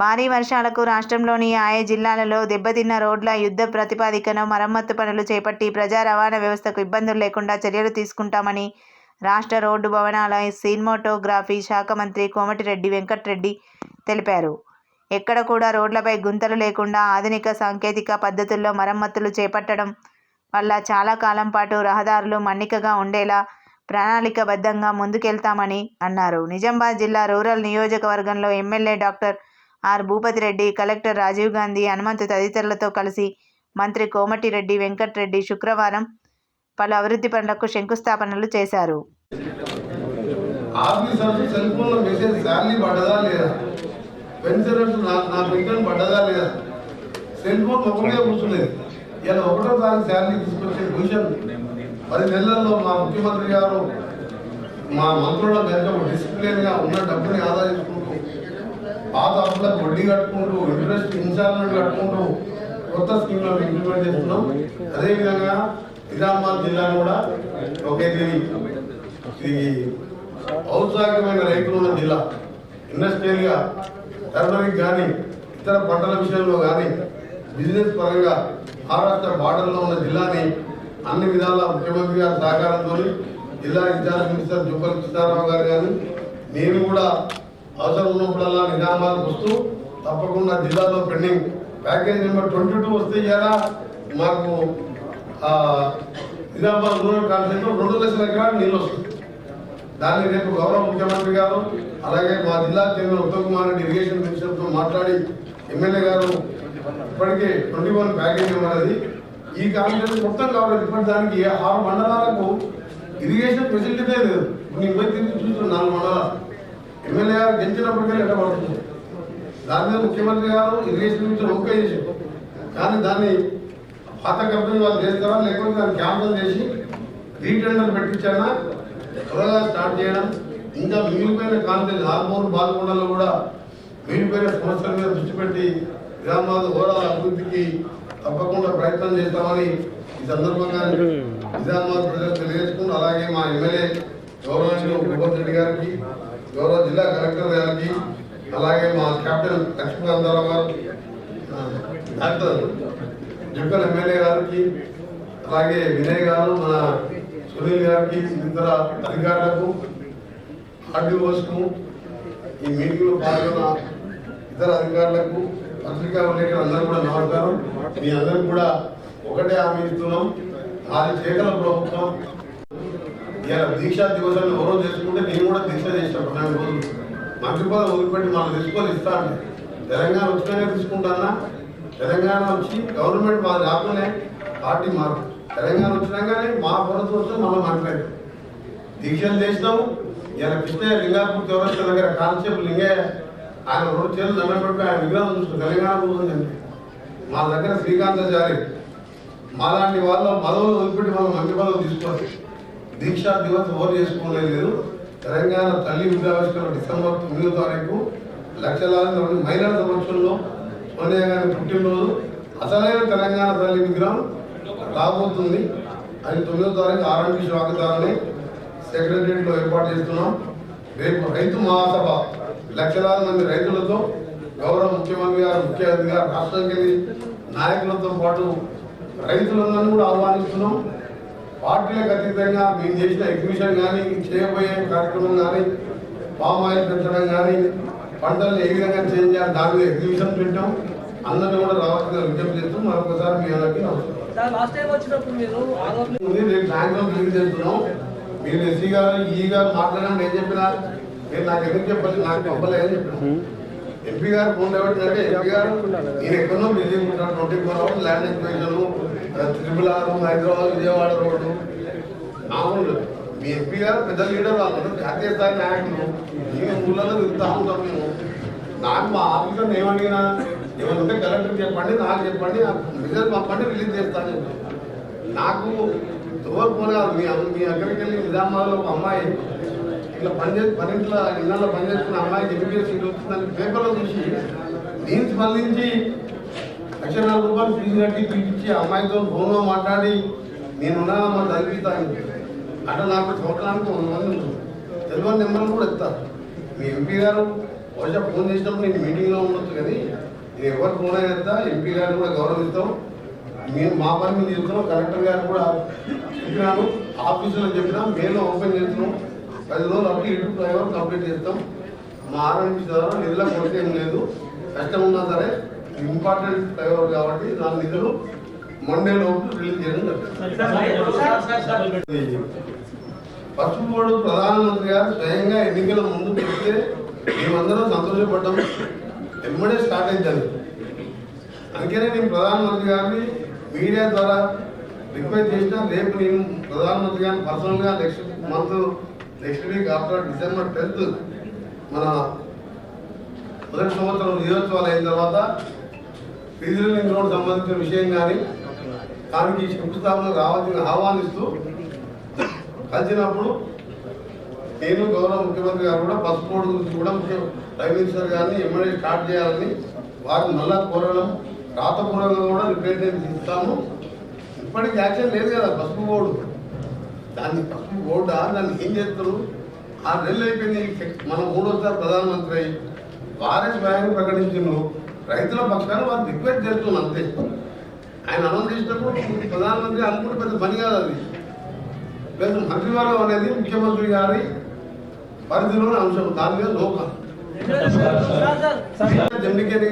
భారీ వర్షాలకు రాష్ట్రంలోని ఆయా జిల్లాలలో దెబ్బతిన్న రోడ్ల యుద్ధ ప్రాతిపదికన మరమ్మతు పనులు చేపట్టి ప్రజా రవాణా వ్యవస్థకు ఇబ్బందులు లేకుండా చర్యలు తీసుకుంటామని రాష్ట్ర రోడ్డు భవనాల సినిమాటోగ్రఫీ శాఖ మంత్రి కోమటిరెడ్డి వెంకటరెడ్డి తెలిపారు. ఎక్కడ కూడా రోడ్లపై గుంతలు లేకుండా ఆధునిక సాంకేతిక పద్ధతుల్లో మరమ్మతులు చేపట్టడం వల్ల చాలా కాలం పాటు రహదారులు మన్నికగా ఉండేలా ప్రణాళికబద్ధంగా ముందుకెళ్తామని అన్నారు. నిజామాబాద్ జిల్లా రూరల్ నియోజకవర్గంలో MLA doctor R Bhupathi Reddy collector Rajiv Gandhi Hanumanthu తదితరులతో కలిసి మంత్రి కోమటిరెడ్డి వెంకట్రెడ్డి శుక్రవారం పలు అభివృద్ధి పనులకు శంకుస్థాపనలు చేశారు. సెల్ ఫోన్ ఒకటే కూర్చునేది ఇలా ఒకటో తారీఖు శాలరీ తీసుకొచ్చే పొజిషన్. పది నెలల్లో మా ముఖ్యమంత్రి గారు మా మంత్రుల మేరకు డిసిప్లిన్గా ఉన్న డబ్బుని ఆదా చేసుకుంటూ పాత వడ్డీ కట్టుకుంటూ ఇంట్రెస్ట్ ఇన్స్టాల్మెంట్ కట్టుకుంటూ కొత్త స్కీమ్లను ఇంప్లిమెంట్ చేస్తున్నాం. అదేవిధంగా నిజామాబాద్ జిల్లా కూడా ఒకే ఇది ఔత్సాహికమైన రైతులు ఉన్న జిల్లా. ఇండస్ట్రియల్గా టర్మరిక్ కానీ ఇతర పంటల విషయంలో కానీ బిజినెస్ పరంగా మహారాష్ట్ర బార్డర్లో ఉన్న జిల్లాని అన్ని విధాల ముఖ్యమంత్రి గారి సహకారంతో జిల్లా ఇన్ఛార్జ్ మినిస్టర్ జుబ్బల్ కృష్ణారావు గారు కానీ నేను కూడా అవసరం ఉన్నప్పుడల్లా నిజామాబాద్ వస్తూ తప్పకుండా జిల్లాలో pending package number twenty two వస్తే ఇయ్యాలా. మాకు నిజామాబాద్ రూరల్ కాన్సెప్ట్ రెండు లక్షల ఎకరాలు నీళ్ళు వస్తుంది దాన్ని రేపు గౌరవ ముఖ్యమంత్రి గారు అలాగే మా జిల్లా చైర్మన్ ఉత్తమ్ కుమార్ రెడ్డి ఇరిగేషన్ మినిస్టర్తో మాట్లాడి ఎమ్మెల్యే గారు ఇప్పటికే ట్వంటీ వన్ ప్యాకేజ్ ఇవ్వనది ఈ కాన్ఫరెన్స్ మొత్తం కావాలి ఇప్పటి దానికి ఆరు మండలాలకు ఇరిగేషన్ ఫెసిలిటీ లేదు. నేను ఇబ్బంది తిరిగి చూస్తున్నాను నాలుగు మండలాలు. ఎమ్మెల్యే గారు గెలిచినప్పటికే లెక్క పడుతుంది. దాని మీద ముఖ్యమంత్రి గారు ఇరిగేషన్ నుంచి ఓకే చేశారు కానీ దాన్ని పాత కంపెనీ వాళ్ళు చేస్తారా? లేకపోతే దాన్ని క్యాన్సల్ చేసి రీటెండర్ పెట్టించానా త్వరగా స్టార్ట్ చేయడం. ఇంకా మిగిలిపోయిన కాన్ఫరెన్స్ హార్మోన్ బాల్కొండలో కూడా మిగిలిపోయిన సమస్యల మీద దృష్టి పెట్టి గ్రామాల ఓవరాల్ అభివృద్ధికి తప్పకుండా ప్రయత్నం చేస్తామని ఈ సందర్భంగా నిజామాబాద్ ప్రజలు తెలియజేసుకుని అలాగే మా ఎమ్మెల్యే గౌరవ భూపత్ రెడ్డి గారికి గౌరవ జిల్లా కలెక్టర్ గారికి అలాగే మా కెప్టెన్ లక్ష్మీకాంతారావు గారు డాక్టర్ జుక్కల్ ఎమ్మెల్యే గారికి అలాగే వినయ్ గారు మన సునీల్ గారికి ఇతర అధికారులకు ఆర్డీఓస్కు ఈ మీటింగ్లో పాల్గొన్న ఇతర అధికారులకు పత్రికా విలేకరులు అందరూ కూడా నమస్కారం. మీ అందరికి కూడా ఒకటే హామీ ఇస్తున్నాం. మాది చేయగల ప్రభుత్వం ఇలా దీక్షా దివసాన్ని ఎవరో చేసుకుంటే నేను కూడా దీక్ష చేసిన పన్నెండు రోజులు మంచి పదవి వదిలిపెట్టి మనం తీసుకొని ఇస్తాను తెలంగాణ వచ్చినాక తీసుకుంటానా? తెలంగాణ వచ్చి గవర్నమెంట్ మాది రాకనే పార్టీ మారు. తెలంగాణ వచ్చినాకనే మా ప్రభుత్వం వస్తే మనం మాట్లాడు దీక్షలు చేసినాము. ఇలా కృష్ణయ్య లింగాపూర్ చౌరస్తా దగ్గర కానిస్టేబుల్ లింగయ్య ఆయన రెండు చేతులు దండబెట్టి ఆయన విగ్రహం చూసుకుని తెలంగాణ పోతుందండి మా దగ్గర శ్రీకాంతాచారి మాలాంటి వాళ్ళ పదవులు వదిలిపెట్టి మనం మంచి పదవులు తీసుకోవాలి. దీక్షా దివస్ ఓరు చేసుకోలేదు తెలంగాణ తల్లి విద్యావిష్కరణ డిసెంబర్ తొమ్మిదో తారీఖు లక్షలాది మంది మహిళల సమక్షంలో సోనియా గాంధీ పుట్టినరోజు. అసలైన తెలంగాణ తల్లి విగ్రహం రాబోతుంది. అది తొమ్మిదో తారీఖు ఆర్ఎంపీ స్వాగతాన్ని సెక్రటరియట్లో ఏర్పాటు చేస్తున్నాం. రేపు రైతు మహాసభ. లక్షలాది మంది రైతులతో గౌరవ ముఖ్యమంత్రి గారు ముఖ్య అతిథిగా రాష్ట్రానికి నాయకులతో పాటు రైతులందరినీ కూడా ఆహ్వానిస్తున్నాం. పార్టీలకు అతీతంగా మేము చేసిన ఎగ్జిబిషన్ కానీ చేయబోయే కార్యక్రమం కానీ పామ్ ఆయిల్ పెంచడం కానీ పంటలు ఏ విధంగా చేంజ్ చేయాలి దాని మీద ఎగ్జిబిషన్ పెట్టాం. అందరినీ కూడా రావాల్సిన విజ్ఞప్తి చేస్తూ మరొకసారి మీ అందరికీ నమస్కారం. రేపు సాయంత్రం రిలీజ్ చేస్తున్నాం. మీరు ఎస్సీ గారు ఈ గారు మాట్లాడండి ఏం చెప్పినా. మీరు నాకు ఎందుకు చెప్పాలి? నాకు పంపలేదని చెప్పిన. ఎంపీ గారు ఫోన్ లేవట్టినట్టే ఎంపీ గారు నేను ఎక్కడో బిజీ ఉంటాను twenty four hours land expression triple R Hyderabad Vijayawada road. మామూలు మీ ఎంపీ గారు పెద్ద లీడర్ వాళ్ళు జాతీయ స్థాయి నాయకులు. మేము ఊళ్ళలో తిరుగుతా ఉంటాం మేము నాకు మా ఆఫీసర్ ఏమడిగినా ఏమంటే కలెక్టర్ చెప్పండి నాకు చెప్పండి రిజల్ట్ పంపండి రిలీజ్ చేస్తాను నాకు ఎవరు పోలేదు మీ మీ అక్కడికి వెళ్ళి నిజామాబాద్లో ఒక అమ్మాయి ఇట్లా పని చేసి పనింట్లో ఇళ్ళలో పని అమ్మాయికి ఎంబీబీఎస్ సీట్ వచ్చిందని పేపర్లో చూసి నేను స్పందించి లక్ష నాలుగు రూపాయలు ఫీజు కట్టి పిలిపించి అమ్మాయితో ఫోన్లో మాట్లాడి నేనున్నా మా చదివిస్తాను అట్లా నాకు చూడడానికి వంద మంది ఉన్నారు. తెలియని నెంబర్లు కూడా ఇస్తారు మీ ఎంపీ గారు బహుశా ఫోన్ చేసినప్పుడు నేను మీటింగ్లో ఉండొచ్చు కానీ నేను ఎవరు ఫోన్ అయినా ఎంపీ గారు కూడా గౌరవిస్తాం. మేము మా పని మేము చెప్తున్నాం కలెక్టర్ గారు కూడా చెప్పినాను ఆఫీసులో చెప్పినా మేలో ఓపెన్ చేస్తున్నాం. పది రోజులు అప్పుడు ఇటు ఫ్లైఓవర్ కంప్లీట్ చేస్తాం. మా ఆరోగ్య ద్వారా నిధుల కొరత ఏం లేదు. కష్టం ఉన్నా సరే ఇంపార్టెంట్ ఫ్లైఓవర్ కాబట్టి దాని నిధులు మండే లోపు రిలీజ్ చేయడం ఫస్ట్ పసుపు బోర్డు ప్రధానమంత్రి గారు స్వయంగా ఎన్నికల ముందు పెడితే మేమందరం సంతోషపడ్డాం. ఎమ్మడే స్టార్ట్ అయిందని అందుకనే నేను ప్రధానమంత్రి గారిని మీడియా ద్వారా రిక్వెస్ట్ చేసిన రేపు నేను ప్రధానమంత్రి గారిని పర్సనల్గా next month next week after December tenth మన మొదటి సంవత్సరం నియోత్సవాలు అయిన తర్వాత రీజనల్ రోడ్ సంబంధించిన విషయం కానీ దానికి శంకుస్థాపన రావాల్సిన ఆహ్వానిస్తూ కలిసినప్పుడు నేను గౌరవ ముఖ్యమంత్రి గారు కూడా పసుపు బోర్డు గురించి కూడా ముఖ్య గారిని ఎమ్మెల్యే స్టార్ట్ చేయాలని వారిని మళ్ళా కోరడం రాతపూర్వకంగా కూడా రిప్రజెంటేషన్ ఇస్తాము. ఇప్పటికి యాక్షన్ లేదు కదా పసుపు బోర్డు. దాన్ని పసుపు బోర్డా దాన్ని ఏం చేస్తారు? ఆరు నెలలు అయిపోయింది మన మూడోసారి ప్రధానమంత్రి అయ్యి వారే స్వయంగా ప్రకటించిండు రైతుల పక్షాన వారు రిక్వెస్ట్ చేస్తున్నారు అంతే. ఆయన అనౌన్స్ చేసినప్పుడు ప్రధానమంత్రి అనుకుంటే పెద్ద పని కాదు అది. లేదు మంత్రివర్గం అనేది ముఖ్యమంత్రి గారి పరిధిలోని అంశం. దాని మీద సార్. జమ్మికేని